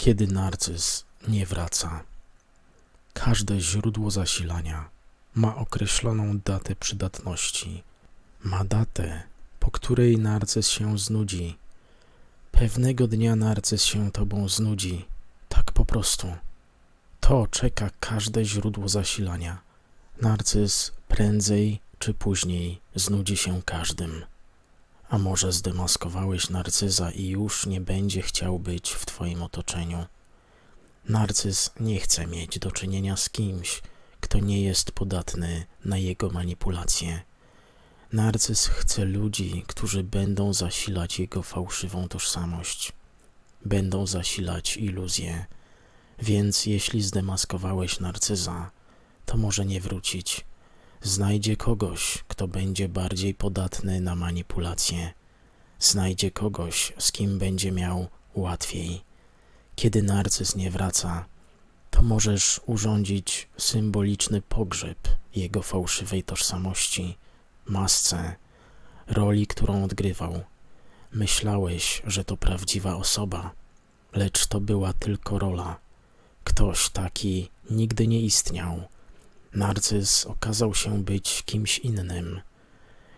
kiedy narcyz nie wraca. Każde źródło zasilania ma określoną datę przydatności. Ma datę, po której narcyz się znudzi. Pewnego dnia narcyz się tobą znudzi. Tak po prostu. To czeka każde źródło zasilania. Narcyz prędzej czy później znudzi się każdym. A może zdemaskowałeś narcyza i już nie będzie chciał być w twoim otoczeniu? Narcyz nie chce mieć do czynienia z kimś, kto nie jest podatny na jego manipulacje. Narcyz chce ludzi, którzy będą zasilać jego fałszywą tożsamość, będą zasilać iluzję. Więc jeśli zdemaskowałeś narcyza, to może nie wrócić. Znajdzie kogoś, kto będzie bardziej podatny na manipulacje. Znajdzie kogoś, z kim będzie miał łatwiej. Kiedy narcyz nie wraca, to możesz urządzić symboliczny pogrzeb jego fałszywej tożsamości, masce, roli, którą odgrywał. Myślałeś, że to prawdziwa osoba, lecz to była tylko rola. Ktoś taki nigdy nie istniał. Narcyz okazał się być kimś innym.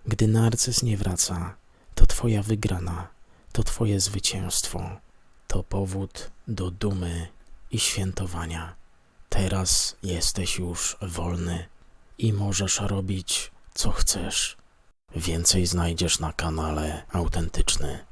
Gdy narcyz nie wraca, to twoja wygrana, to twoje zwycięstwo, to powód do dumy i świętowania. Teraz jesteś już wolny i możesz robić co chcesz. Więcej znajdziesz na kanale Autentyczny.